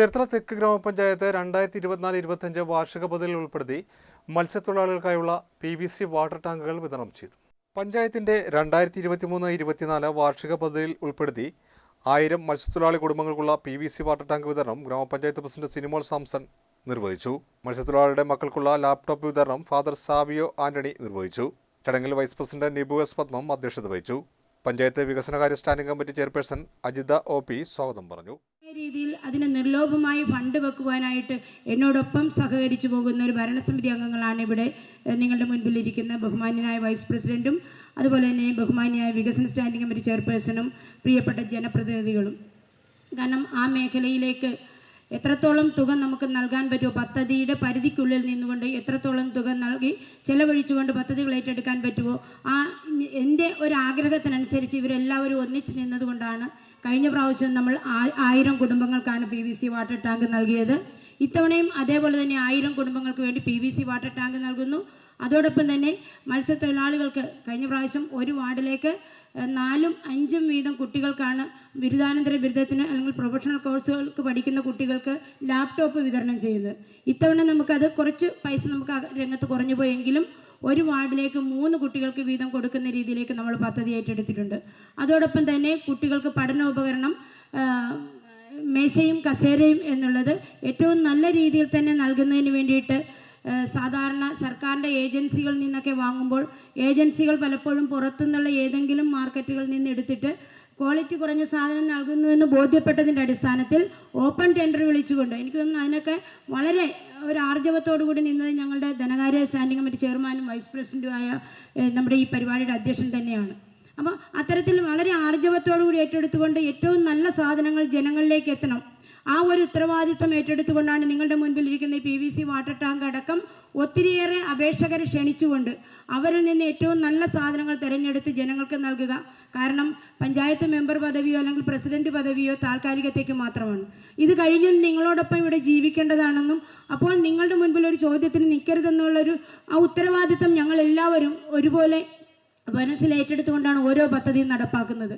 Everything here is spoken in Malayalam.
ചേർത്തല തെക്ക് ഗ്രാമപഞ്ചായത്ത് രണ്ടായിരത്തി ഇരുപത്തിനാല് ഇരുപത്തഞ്ച് വാർഷിക പദ്ധതിയിൽ ഉൾപ്പെടുത്തി മത്സ്യത്തൊഴിലാളികൾക്കായുള്ള പി വി സി വാട്ടർ ടാങ്കുകൾ വിതരണം ചെയ്തു. പഞ്ചായത്തിന്റെ രണ്ടായിരത്തി ഇരുപത്തിമൂന്ന് ഇരുപത്തിനാല് വാർഷിക പദ്ധതിയിൽ ഉൾപ്പെടുത്തി ആയിരം മത്സ്യത്തൊഴിലാളി കുടുംബങ്ങൾക്കുള്ള P V C water tank വിതരണം ഗ്രാമപഞ്ചായത്ത് പ്രസിഡന്റ് സിനിമോൾ സാംസൺ നിർവഹിച്ചു. മത്സ്യത്തൊഴിലാളിയുടെ മക്കൾക്കുള്ള ലാപ്ടോപ്പ് വിതരണം ഫാദർ സാവിയോ ആന്റണി നിർവഹിച്ചു. ചടങ്ങിൽ vice president Nibu S Padmam അധ്യക്ഷത വഹിച്ചു. പഞ്ചായത്ത് വികസനകാര്യ standing committee chairperson Ajitha O P സ്വാഗതം പറഞ്ഞു. രീതിയിൽ അതിനെ നിർലോഭമായി ഫണ്ട് വെക്കുവാനായിട്ട് എന്നോടൊപ്പം സഹകരിച്ചു പോകുന്ന ഒരു ഭരണസമിതി അംഗങ്ങളാണ് ഇവിടെ നിങ്ങളുടെ മുൻപിലിരിക്കുന്ന ബഹുമാന്യനായ വൈസ് പ്രസിഡന്റും അതുപോലെ തന്നെ ബഹുമാന്യനായ വികസന സ്റ്റാൻഡിംഗ് കമ്മിറ്റി ചെയർപേഴ്സണും പ്രിയപ്പെട്ട ജനപ്രതിനിധികളും. കാരണം ആ മേഖലയിലേക്ക് എത്രത്തോളം തുക നമുക്ക് നൽകാൻ പറ്റുമോ പദ്ധതിയുടെ പരിധിക്കുള്ളിൽ നിന്നുകൊണ്ട് എത്രത്തോളം തുക നൽകി ചെലവഴിച്ചുകൊണ്ട് പദ്ധതികൾ ഏറ്റെടുക്കാൻ പറ്റുമോ ആ എന്റെ ഒരു ആഗ്രഹത്തിനനുസരിച്ച് ഇവരെല്ലാവരും ഒന്നിച്ച് നിന്നതുകൊണ്ടാണ് കഴിഞ്ഞ പ്രാവശ്യം നമ്മൾ ആയിരം കുടുംബങ്ങൾക്കാണ് P V C water tank നൽകിയത്. ഇത്തവണയും അതേപോലെ തന്നെ ആയിരം കുടുംബങ്ങൾക്ക് വേണ്ടി P V C water tank നൽകുന്നു. അതോടൊപ്പം തന്നെ മത്സ്യത്തൊഴിലാളികൾക്ക് കഴിഞ്ഞ പ്രാവശ്യം ഒരു വാർഡിലേക്ക് നാലും അഞ്ചും വീതം കുട്ടികൾക്കാണ് ബിരുദാനന്തര ബിരുദത്തിന് അല്ലെങ്കിൽ പ്രൊഫഷണൽ കോഴ്സുകൾക്ക് പഠിക്കുന്ന കുട്ടികൾക്ക് ലാപ്ടോപ്പ് വിതരണം ചെയ്യുന്നത്. ഇത്തവണ നമുക്കത് കുറച്ച് പൈസ നമുക്ക് രംഗത്ത് കുറഞ്ഞു പോയെങ്കിലും ഒരു വാർഡിലേക്ക് മൂന്ന് കുട്ടികൾക്ക് വീതം കൊടുക്കുന്ന രീതിയിലേക്ക് നമ്മൾ പദ്ധതി ഏറ്റെടുത്തിട്ടുണ്ട്. അതോടൊപ്പം തന്നെ കുട്ടികൾക്ക് പഠനോപകരണം മേശയും കസേരയും എന്നുള്ളത് ഏറ്റവും നല്ല രീതിയിൽ തന്നെ നൽകുന്നതിന് വേണ്ടിയിട്ട് സാധാരണ സർക്കാരിന്റെ ഏജൻസികളിൽ നിന്നൊക്കെ വാങ്ങുമ്പോൾ ഏജൻസികൾ പലപ്പോഴും പുറത്തുനിന്നുള്ള ഏതെങ്കിലും മാർക്കറ്റുകളിൽ നിന്ന് എടുത്തിട്ട് ക്വാളിറ്റി കുറഞ്ഞ സാധനം നൽകുന്നുവെന്ന് ബോധ്യപ്പെട്ടതിന്റെ അടിസ്ഥാനത്തിൽ ഓപ്പൺ ടെൻഡർ വിളിച്ചുകൊണ്ട് എനിക്ക് തോന്നുന്നു അതിനൊക്കെ വളരെ ഒരു ആർജവത്തോടു കൂടി നിന്നത് ഞങ്ങളുടെ ധനകാര്യ സ്റ്റാൻഡിംഗ് കമ്മിറ്റി ചെയർമാനും വൈസ് പ്രസിഡന്റുമായ ഏഹ്, നമ്മുടെ ഈ പരിപാടിയുടെ അധ്യക്ഷൻ തന്നെയാണ്. അപ്പോൾ അത്തരത്തിൽ വളരെ ആർജവത്തോടു കൂടി ഏറ്റെടുത്തുകൊണ്ട് ഏറ്റവും നല്ല സാധനങ്ങൾ ജനങ്ങളിലേക്ക് എത്തണം. ആ ഒരു ഉത്തരവാദിത്വം ഏറ്റെടുത്തുകൊണ്ടാണ് നിങ്ങളുടെ മുൻപിൽ ഇരിക്കുന്ന ഈ P V C water tank അടക്കം ഒത്തിരിയേറെ അപേക്ഷകരെ ക്ഷണിച്ചുകൊണ്ട് അവരിൽ നിന്ന് ഏറ്റവും നല്ല സാധനങ്ങൾ തിരഞ്ഞെടുത്ത് ജനങ്ങൾക്ക് നൽകുക. കാരണം പഞ്ചായത്ത് മെമ്പർ പദവിയോ അല്ലെങ്കിൽ പ്രസിഡന്റ് പദവിയോ താൽക്കാലികത്തേക്ക് മാത്രമാണ്. ഇത് കഴിഞ്ഞാൽ നിങ്ങളോടൊപ്പം ഇവിടെ ജീവിക്കേണ്ടതാണെന്നും അപ്പോൾ നിങ്ങളുടെ മുൻപിൽ ഒരു ചോദ്യത്തിന് നിൽക്കരുതെന്നുള്ളൊരു ആ ഉത്തരവാദിത്തം ഞങ്ങൾ എല്ലാവരും ഒരുപോലെ മനസ്സിൽ ഏറ്റെടുത്തുകൊണ്ടാണ് ഓരോ പദ്ധതിയും നടപ്പാക്കുന്നത്.